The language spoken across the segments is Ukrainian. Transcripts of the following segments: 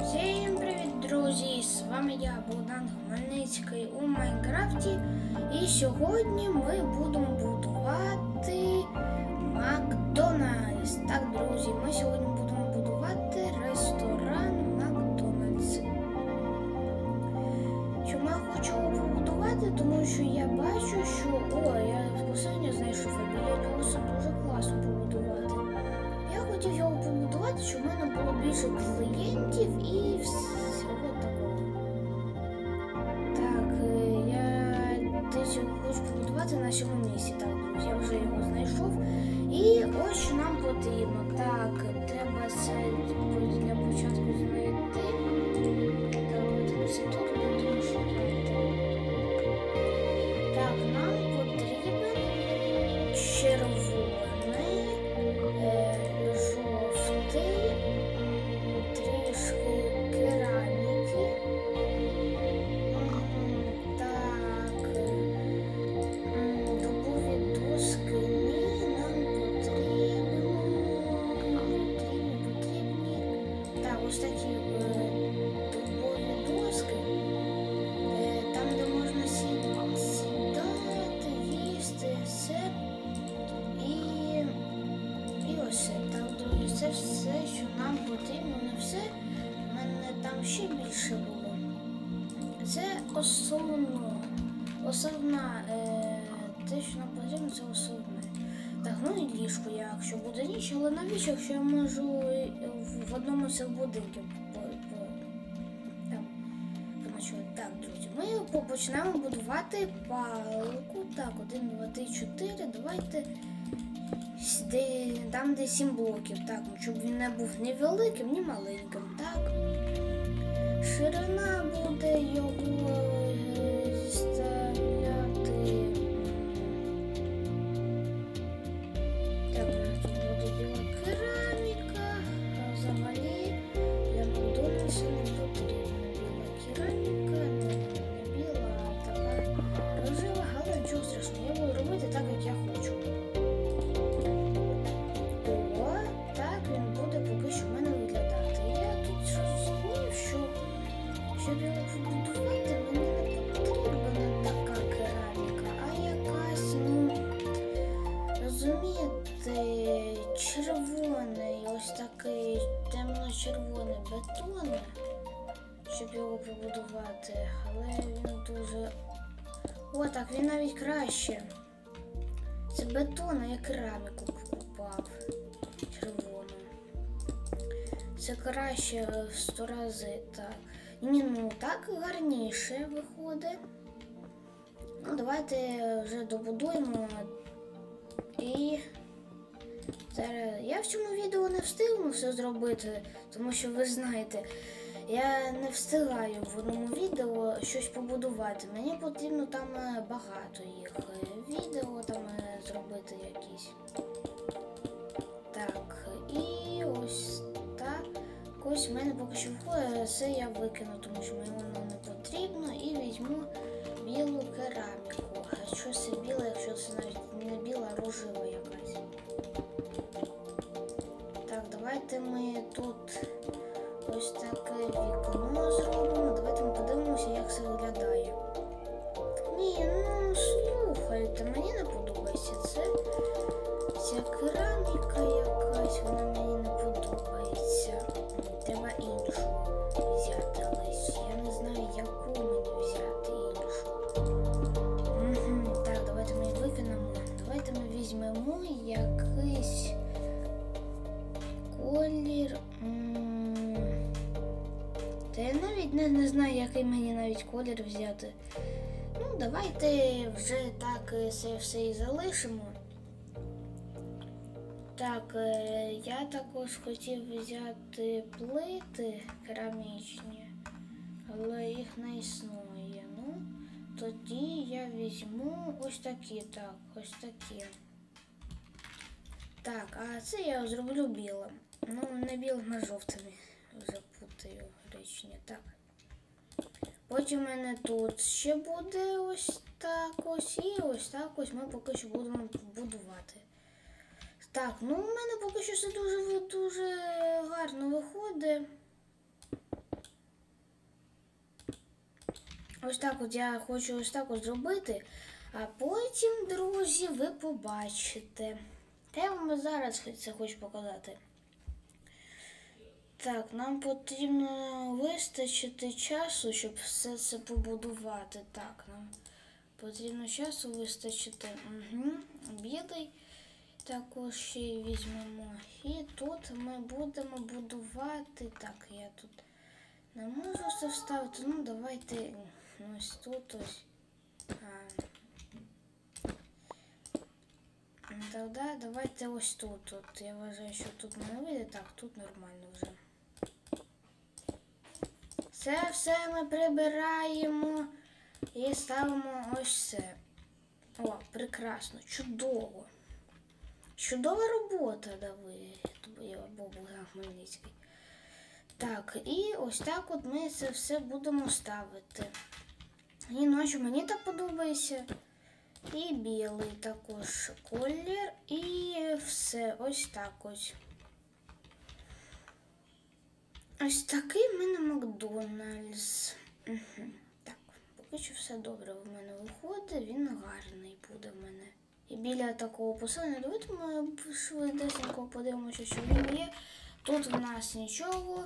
Всім привіт, друзі! З вами я, Богдан Хмельницький у Майнкрафті. І сьогодні ми будемо будувати Макдональдс. Так, друзі, ми сьогодні будемо будувати ресторан Макдональдс. Чому я хочу побудувати? Тому що я бачу, що о, я знайшов а біля нього все дуже класно побудувати. Хотів його побудувати, щоб в мене було більше клієнтів і всього такого. Так, е, я десь його хочу побудувати на цьому місці. Так, я вже його знайшов. І ось що нам потрібно. Так, треба це якщо я можу е, в- одному з цих будинків. Так, друзі, ми по- починаємо будувати палку. Так, один, два, три, чотири. Давайте с- де, там, де сім блоків. Так, ну, щоб він не був ні великим, ні маленьким. Так. Ширина буде його побудувати, але він дуже. О, так, він навіть краще. Це бетон, а я кераміку покупав червону. Це краще в сто рази так. Ні, ну так гарніше виходить. Ну, давайте вже добудуємо. І зараз я в цьому відео не встигну все зробити, тому що ви знаєте, я не встигаю в одному відео щось побудувати. Мені потрібно там е, багато їх е, відео там е, зробити якісь. Так, і ось так. Ось в мене поки що входить, це я викину, тому що мені воно не потрібно. І візьму білу кераміку. А що це біле, якщо це навіть не біла, а рожева якась. Так, давайте ми тут який мені навіть колір взяти. Ну, давайте вже так е, це все і залишимо. Так, е, я також хотів взяти плити керамічні, але їх не існує. Ну, тоді я візьму ось такі, так, ось такі. Так, а це я зроблю білим. Ну, не білим, а жовтими. Вже путаю речення. Так. Потім у мене тут ще буде ось так ось і ось так ось ми поки що будемо будувати. Так, ну у мене поки що все дуже дуже гарно виходить. Ось так от я хочу ось так ось зробити. А потім, друзі, ви побачите. Те я вам зараз це хочу показати. Так, нам потрібно вистачити часу, щоб все це побудувати. Так, нам потрібно часу вистачити. Угу. Білий також ще й візьмемо. І тут ми будемо будувати. Так, я тут не можу це вставити. Ну, давайте ось тут ось. А. Тогда давайте ось тут. От я вважаю, що тут не вийде. Так, тут нормально вже. Це все ми прибираємо і ставимо ось це. О, прекрасно, чудово. Чудова робота, Давид, Богдан Хмельницький. Так, і ось так от ми це все будемо ставити. І ночі мені так подобається. І білий також колір. І все ось так ось. Ось такий в мене Макдональдс. Угу. Так, поки що все добре в мене виходить, він гарний буде в мене. І біля такого поселення, давайте ми швидесенько подивимося, що він є. Тут в нас нічого.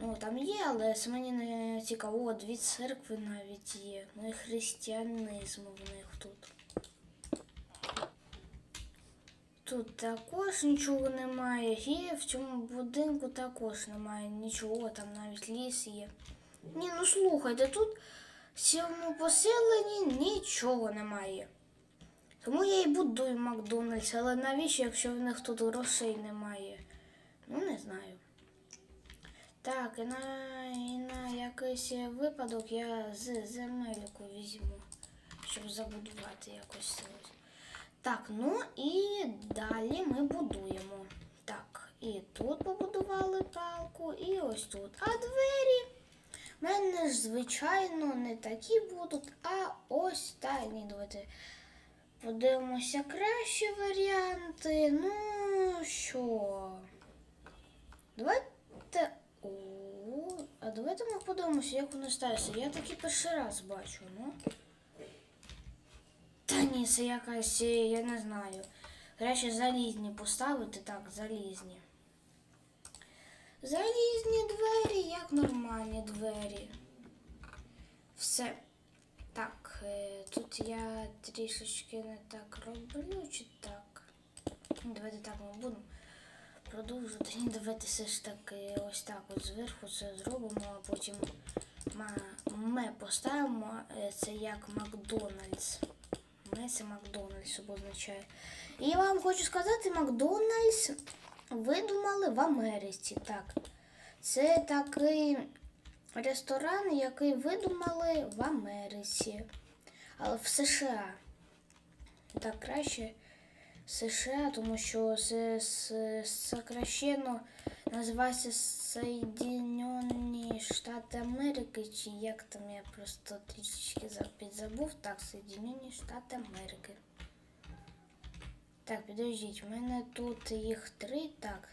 Ну, там є, але мені не цікаво. Дві церкви навіть є. Ну і християнизм в них тут. Тут також нічого немає. І в цьому будинку також немає нічого, там навіть ліс є. Ні, ну слухайте, тут в цьому поселенні нічого немає. Тому я і будую Макдональдс, але навіщо, якщо в них тут грошей немає? Ну, не знаю. Так, і на, і на якийсь випадок я з земельку візьму, щоб забудувати якось. Так, ну і далі ми будуємо. Так, і тут побудували палку, і ось тут. А двері в мене ж, звичайно, не такі будуть, а ось так. Ні, давайте подивимося кращі варіанти. Ну що? Давайте. О, а давайте ми подивимося, як воно ставиться. Я такий перший раз бачу, ну. Це якась, е, я не знаю. Краще залізні поставити, так, залізні. Залізні двері, як нормальні двері. Все. Так, е, тут я трішечки не так роблю, чи так. Давайте так ми будемо продовжувати. Давайте все ж таки ось так от зверху це зробимо, а потім ми поставимо е, це як Макдональдс. Це Макдональдс обозначає. І я вам хочу сказати, Макдональдс видумали в Америці. Так. Це такий ресторан, який видумали в Америці. Але в США. Так краще США, тому що це с- називається Соєдинені Штати Америки, чи як там я просто трішечки за- підзабув. Так, Соєдинені Штати Америки. Так, підождіть, в мене тут їх три, так.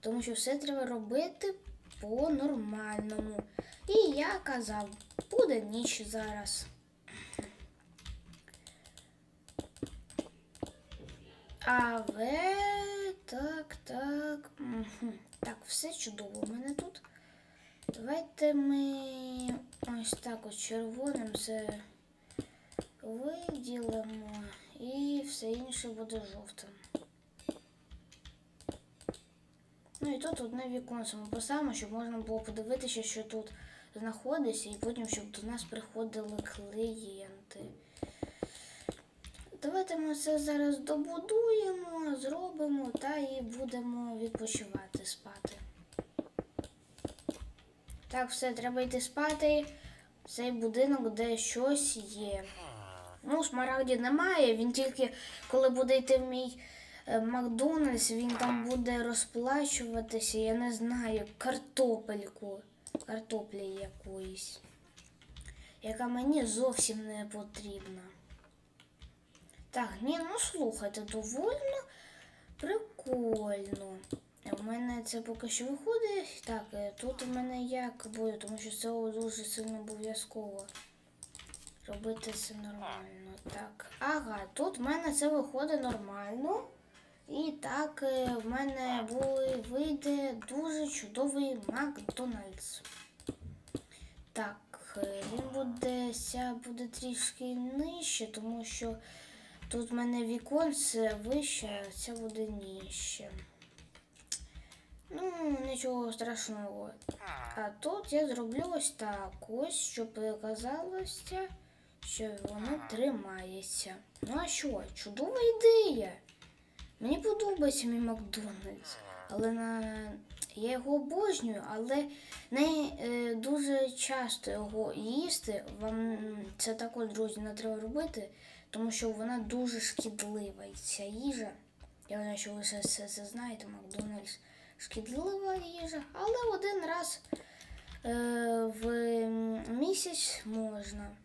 Тому що все треба робити по-нормальному. І я казав, буде ніч зараз. Але так, так. Так, все чудово в мене тут. Давайте ми ось так ось червоним це виділимо і все інше буде жовтим. Ну і тут одне віконце ми поставимо, щоб можна було подивитися, що тут знаходиться, і потім, щоб до нас приходили клієнти. Давайте ми це зараз добудуємо, зробимо та і будемо відпочивати спати. Так, все, треба йти спати. Цей будинок, де щось є. Ну, смарагді немає, він тільки коли буде йти в мій е, Макдональдс, він там буде розплачуватися, я не знаю, картопельку, картоплі якоїсь, яка мені зовсім не потрібна. Так, ні, ну слухайте, довольно прикольно. У мене це поки що виходить. Так, е, тут у мене як буде, тому що це дуже сильно обов'язково. робити це нормально. Так. Ага, тут в мене це виходить нормально. І так е, в мене буде, вийде дуже чудовий Макдональдс. Так, е, він буде, буде трішки нижче, тому що тут в мене віконце вище, а це буде нижче. Ну, нічого страшного. А тут я зроблю ось так ось, щоб казалося, що воно тримається. Ну а що, чудова ідея. Мені подобається мій Макдональдс, але на... я його обожнюю, але не е, дуже часто його їсти. Вам це також, друзі, не треба робити, тому що вона дуже шкідлива. І ця їжа. Я знаю, що ви все це, це знаєте, Макдональдс шкідлива їжа, але один раз е, в місяць можна.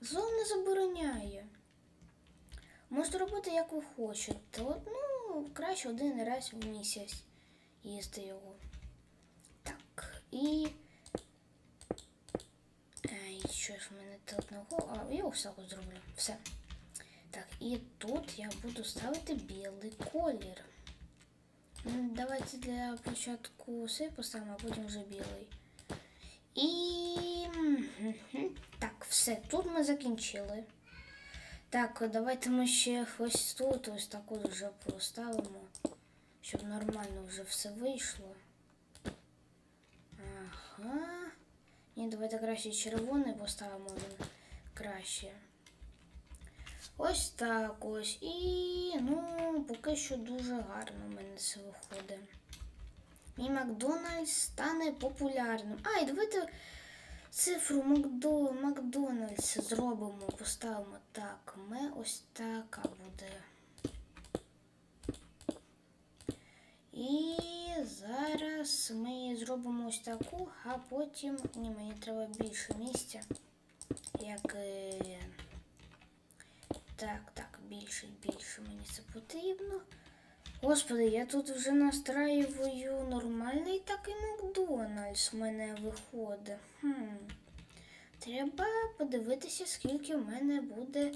Зон не забороняє. Можете робити, як ви хочете. От, ну, краще один раз в місяць їсти його. Так, і. Ей, що в мене на? А, я от зроблю. Все. Так, і тут я буду ставити білий колір. Давайте для початку сей поставимо, а потім вже білий. І. Так, все, тут ми закінчили. Так, давайте ми ще ось тут ось так от вже поставимо, щоб нормально вже все вийшло. Ага. Ні, давайте краще червоний поставимо він краще. Ось так ось. І ну, поки що дуже гарно в мене це виходить. Мій Макдональдс стане популярним. А, і давайте цифру Макдо... Макдональдс зробимо, поставимо так. Ми ось така буде. І зараз ми зробимо ось таку, а потім. Ні, мені треба більше місця. Як. е, Так, так, більше, більше мені це потрібно. Господи, я тут вже настраюю нормальний такий Макдональдс в мене виходить. Хм. Треба подивитися, скільки в мене буде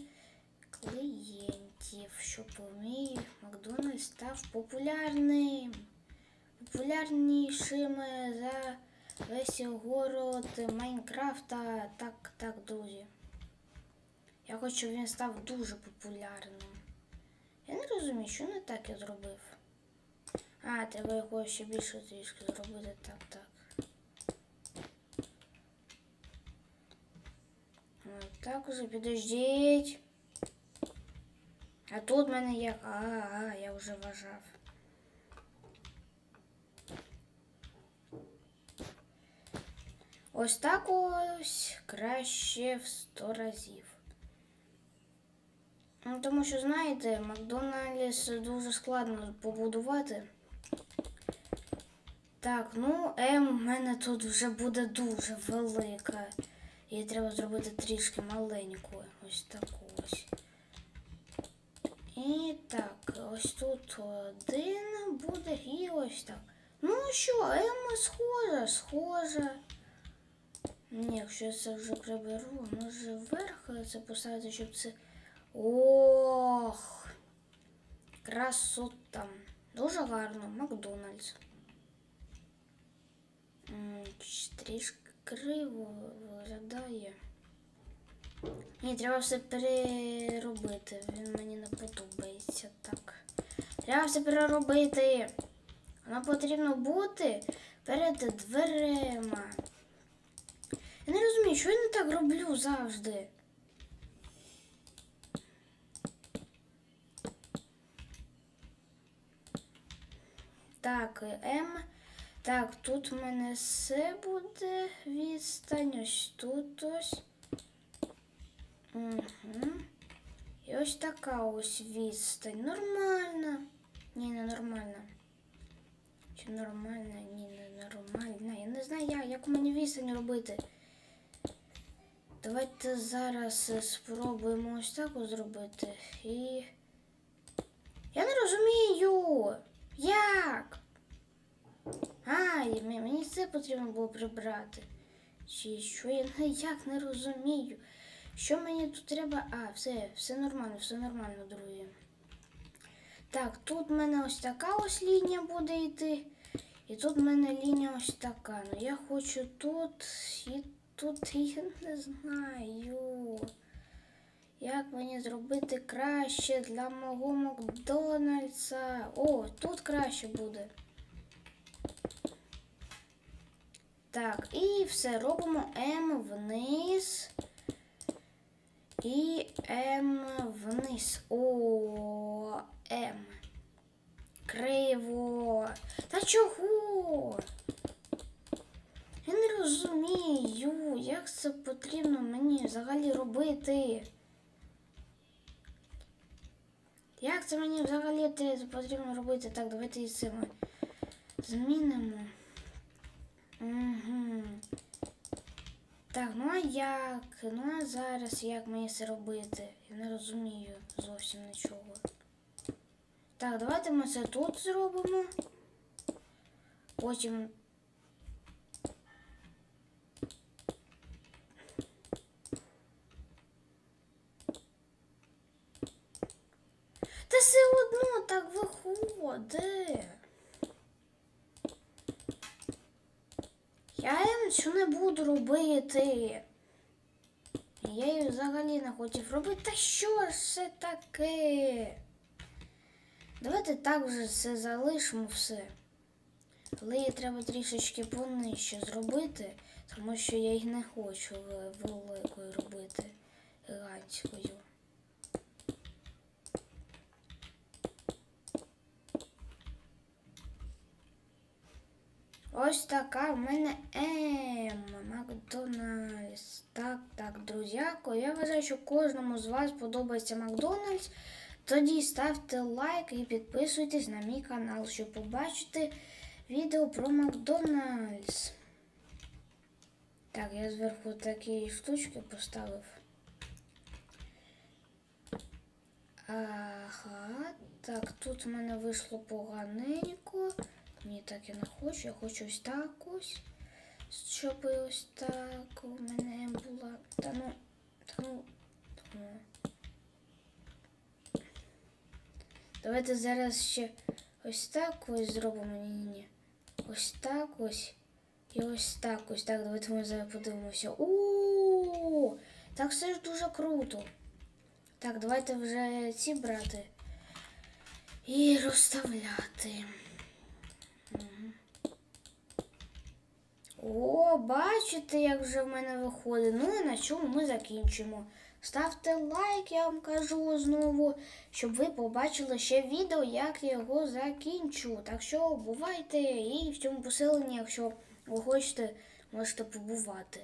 клієнтів, щоб Макдональдс став популярним. Популярнішим за весь город Майнкрафта. Так, так, друзі. Я хочу, він став дуже популярним. Я не розумію, що не так я зробив. А, треба його ще більше трішки зробити. Так, так. Так уже підождіть. А тут в мене є. А, а, я вже вважав. Ось так ось краще в 100 разів. Ну, тому що, знаєте, Макдональдс дуже складно побудувати. Так, ну, М у мене тут вже буде дуже велика. Її треба зробити трішки маленькою. Ось таку ось. І так, ось тут один буде і ось так. Ну що, М схожа, схожа. Ні, якщо я це вже приберу, може вверх це поставити, щоб це. Ох, красота. Дуже гарно, Макдональдс. Трішки криво виглядає. Ні, треба все переробити. Він мені не подобається так. Треба все переробити. Воно потрібно бути перед дверима. Я не розумію, що я не так роблю завжди. Так, М. Так, тут в мене все буде відстань. Ось тут ось. Угу. І ось така ось відстань. Нормальна. Ні, не нормальна. Чи нормальна? Ні, не нормальна. Я не знаю, як, як мені відстань робити. Давайте зараз спробуємо ось так зробити. І. Я не розумію. Як? А, мені це потрібно було прибрати. Чи що я ніяк не розумію. Що мені тут треба? А, все, все нормально, все нормально, друзі. Так, тут в мене ось така ось лінія буде йти. І тут в мене лінія ось така. Ну я хочу тут і тут я не знаю. Як мені зробити краще для мого Макдональдса? О, тут краще буде. Так, і все робимо М вниз. І М вниз. О, М. Криво. Та чого? Я не розумію, як це потрібно мені взагалі робити. Як це мені взагалі те потрібно робити? Так, давайте і це змінимо. Угу. Так, ну а як? Ну а зараз як мені це робити? Я не розумію зовсім нічого. Так, давайте ми це тут зробимо. Потім. Та все одно так виходить. Не буду робити. Я її взагалі не хотів робити. Та що ж це таке? Давайте так вже все залишимо все. Але її треба трішечки понижче зробити, тому що я їх не хочу великою робити гігантською. Ось така в мене М. Макдональдс. Так, так, друзяко. Я вважаю, що кожному з вас подобається Макдональдс. Тоді ставте лайк і підписуйтесь на мій канал, щоб побачити відео про Макдональдс. Так, я зверху такі штучки поставив. Ага, так, тут в мене вийшло поганенько. Ні, так я не хочу. Я хочу ось так ось. Щоб ось так у мене була. Та ну, та ну, та ну. Давайте зараз ще ось так ось зробимо. Ні, ні, ні. Ось так ось. І ось так ось. Так, давайте ми зараз подивимося. У, так все ж дуже круто. Так, давайте вже ці брати і розставляти. О, бачите, як вже в мене виходить. Ну і на чому ми закінчимо. Ставте лайк, я вам кажу знову, щоб ви побачили ще відео, як я його закінчу. Так що бувайте і в цьому поселенні, якщо ви хочете, можете побувати.